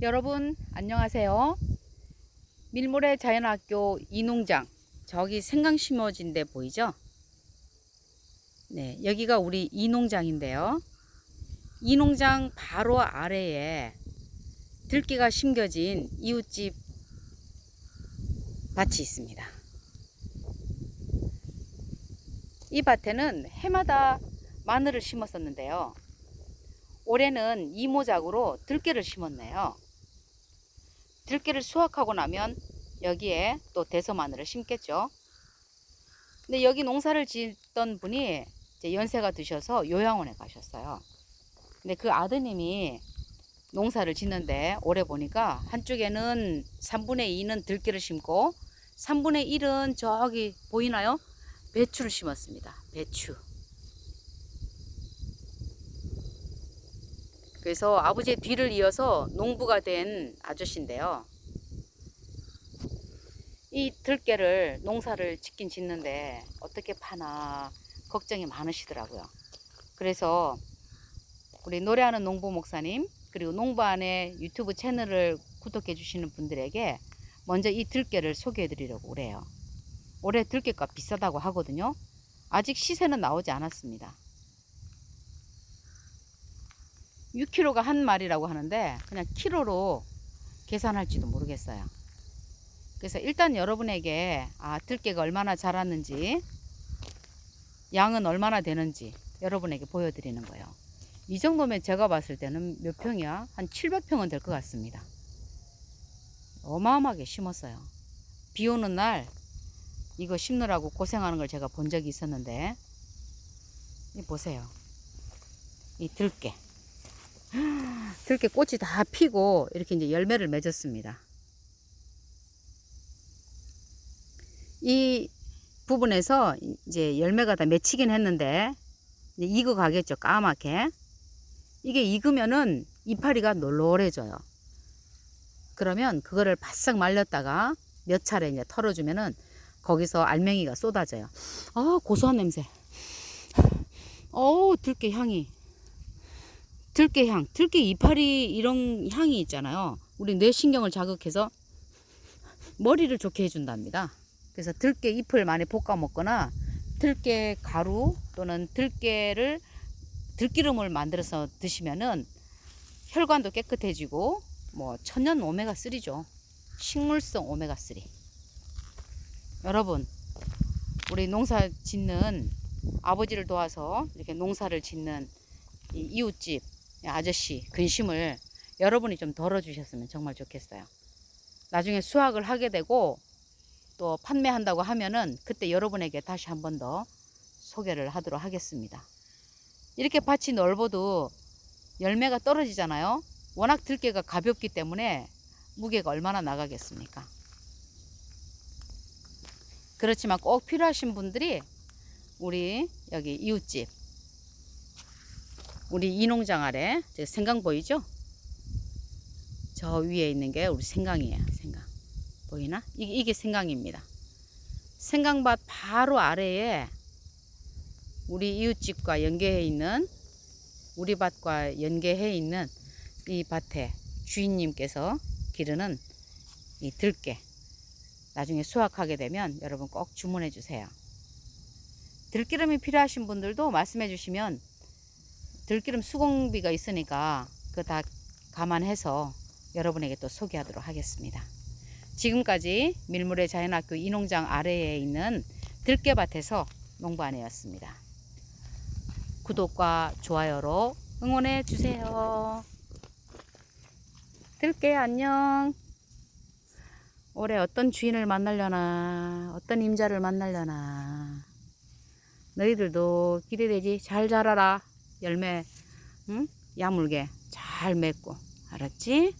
여러분 안녕하세요. 밀모래 자연학교 이농장 저기 생강 심어진 데 보이죠? 네, 여기가 우리 이농장인데요. 이농장 바로 아래에 들깨가 심겨진 이웃집 밭이 있습니다. 이 밭에는 해마다 마늘을 심었었는데요. 올해는 이모작으로 들깨를 심었네요. 들깨를 수확하고 나면 여기에 또 대서 마늘을 심겠죠. 근데 여기 농사를 짓던 분이 이제 연세가 드셔서 요양원에 가셨어요. 근데 그 아드님이 농사를 짓는데 올해 보니까 한쪽에는 3분의 2는 들깨를 심고 3분의 1은 저기 보이나요? 배추를 심었습니다. 배추. 그래서 아버지의 뒤를 이어서 농부가 된 아저씨인데요. 이 들깨를 농사를 짓긴 짓는데 어떻게 파나 걱정이 많으시더라고요. 그래서 우리 노래하는 농부 목사님 그리고 농부 안에 유튜브 채널을 구독해 주시는 분들에게 먼저 이 들깨를 소개해 드리려고 그래요. 올해 들깨값 비싸다고 하거든요. 아직 시세는 나오지 않았습니다. 6kg가 한 마리라고 하는데 그냥 키로로 계산할지도 모르겠어요. 그래서 일단 여러분에게 아, 들깨가 얼마나 자랐는지 양은 얼마나 되는지 여러분에게 보여드리는 거예요. 이 정도면 제가 봤을 때는 몇 평이야? 한 700평은 될 것 같습니다. 어마어마하게 심었어요. 비 오는 날 이거 심느라고 고생하는 걸 제가 본 적이 있었는데 이 보세요. 이 들깨. 들깨 꽃이 다 피고 이렇게 이제 열매를 맺었습니다. 이 부분에서 이제 열매가 다 맺히긴 했는데 익어 가겠죠 까맣게 이게 익으면은 이파리가 놀놀해져요. 그러면 그거를 바싹 말렸다가 몇 차례 이제 털어주면은 거기서 알맹이가 쏟아져요. 아 고소한 냄새. 어우 들깨 향이. 들깨 향, 들깨 이파리 이런 향이 있잖아요. 우리 뇌신경을 자극해서 머리를 좋게 해준답니다. 그래서 들깨 잎을 많이 볶아 먹거나 들깨 가루 또는 들깨를 들기름을 만들어서 드시면은 혈관도 깨끗해지고 뭐 천연 오메가 3죠. 식물성 오메가 3. 여러분, 우리 농사 짓는 아버지를 도와서 이렇게 농사를 짓는 이 이웃집 아저씨 근심을 여러분이 좀 덜어주셨으면 정말 좋겠어요. 나중에 수확을 하게 되고 또 판매한다고 하면은 그때 여러분에게 다시 한 번 더 소개를 하도록 하겠습니다. 이렇게 밭이 넓어도 열매가 떨어지잖아요. 워낙 들깨가 가볍기 때문에 무게가 얼마나 나가겠습니까? 그렇지만 꼭 필요하신 분들이 우리 여기 이웃집 우리 이 농장 아래 저 생강 보이죠? 저 위에 있는 게 우리 생강이에요. 생강 보이나? 이게, 이게 생강입니다. 생강밭 바로 아래에 우리 이웃집과 연계해 있는 우리 밭과 연계해 있는 이 밭에 주인님께서 기르는 이 들깨 나중에 수확하게 되면 여러분 꼭 주문해 주세요. 들기름이 필요하신 분들도 말씀해 주시면 들기름 수공비가 있으니까 그거 다 감안해서 여러분에게 또 소개하도록 하겠습니다. 지금까지 밀물의 자연학교 이농장 아래에 있는 들깨밭에서 농부 아내였습니다. 구독과 좋아요로 응원해 주세요. 들깨 안녕. 올해 어떤 주인을 만나려나, 어떤 임자를 만나려나. 너희들도 기대되지? 잘 자라라. 열매, 응? 야물게 잘 맺고. 알았지?